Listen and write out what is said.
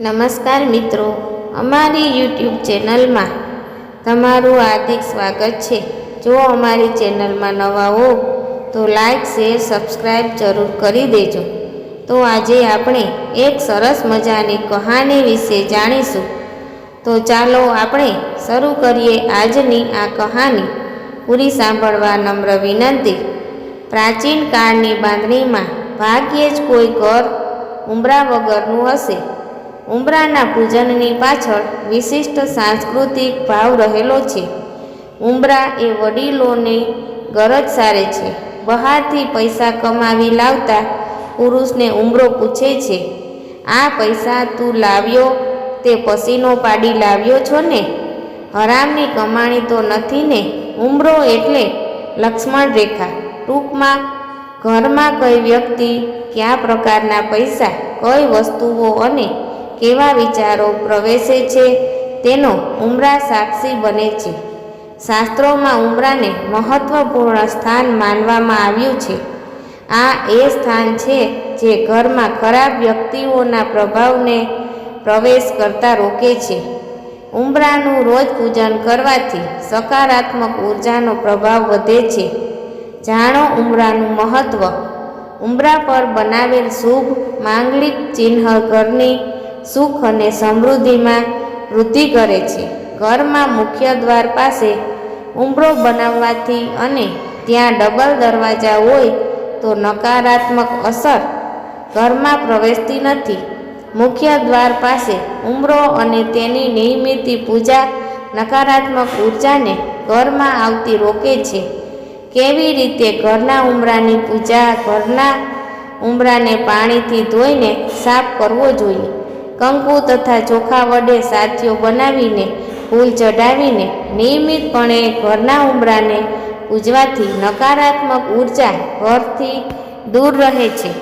નમસ્કાર મિત્રો, અમારી યુટ્યુબ ચેનલમાં તમારું હાર્દિક સ્વાગત છે. જો અમારી ચેનલમાં નવા હો, તો લાઈક, શેર સબસ્ક્રાઈબ જરૂર કરી દેજો. તો આજે આપણે એક સરસ મજાની કહાની વિશે જાણીશું. તો ચાલો આપણે શરૂ કરીએ આજની આ કહાની. પૂરી સાંભળવા નમ્ર વિનંતી. પ્રાચીન કાળની બાંધણીમાં ભાગ્યે જ કોઈ ઘર ઉંબરા વગરનું હશે. ઉંબરાના પૂજનની પાછળ વિશિષ્ટ સાંસ્કૃતિક ભાવ રહેલો છે. ઉંબરા એ વડીલોને ગરજ સારે છે. બહારથી પૈસા કમાવી લાવતા પુરુષને ઉંબરો પૂછે છે, આ પૈસા તું લાવ્યો તે પસીનો પાડી લાવ્યો છો ને? હરામની કમાણી તો નથી ને? ઉંબરો એટલે લક્ષ્મણ રેખા. ટૂંકમાં, ઘરમાં કઈ વ્યક્તિ કયા પ્રકારના પૈસા, કઈ વસ્તુઓ અને કેવા વિચારો પ્રવેશે છે તેનો ઉમરા સાક્ષી બને છે. શાસ્ત્રોમાં ઉમરાને મહત્વપૂર્ણ સ્થાન માનવામાં આવ્યું છે. આ એ સ્થાન છે જે ઘરમાં ખરાબ વ્યક્તિઓના પ્રભાવને પ્રવેશ કરતા રોકે છે. ઉંબરાનું રોજ પૂજન કરવાથી સકારાત્મક ઉર્જાનો પ્રભાવ વધે છે. જાણો ઉમરાનું મહત્વ. ઉંબરા પર બનાવેલ શુભ, માંગલિક ચિહ્ન ઘરની સુખ અને સમૃદ્ધિમાં વૃદ્ધિ કરે છે. ઘરમાં મુખ્ય દ્વાર પાસે ઉંબરો બનાવવાથી અને ત્યાં ડબલ દરવાજા હોય તો નકારાત્મક અસર ઘરમાં પ્રવેશતી નથી. મુખ્ય દ્વાર પાસે ઉંબરો અને તેની નિયમિત પૂજા નકારાત્મક ઉર્જાને ઘરમાં આવતી રોકે છે. કેવી રીતે ઘરના ઉંબરાની પૂજા ઘરના ઉંબરાને પાણીથી ધોઈને સાફ કરવો જોઈએ? કંકુ તથા ચોખા વડે સાથીઓ બનાવીને, ફૂલ ચઢાવીને, નિયમિતપણે ઘરના ઉંબરાને પૂજવાથી નકારાત્મક ઊર્જા ઘરથી દૂર રહે છે.